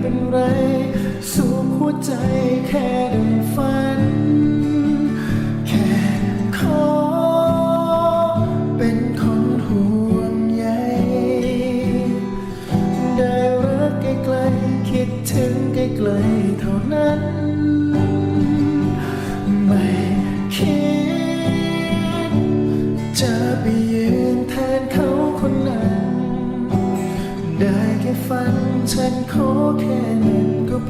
เป็นไร สูบหัวใจแค่ได้ฝัน แค่ขอ เป็นคนห่วงใยได้รักใกล้ๆคิดถึงใกล้ๆเท่านั้น ไม่คิด จะไปยืนแทนเขาคนนั้น ได้แค่ฝันฉันขอแค่นั้นก็พ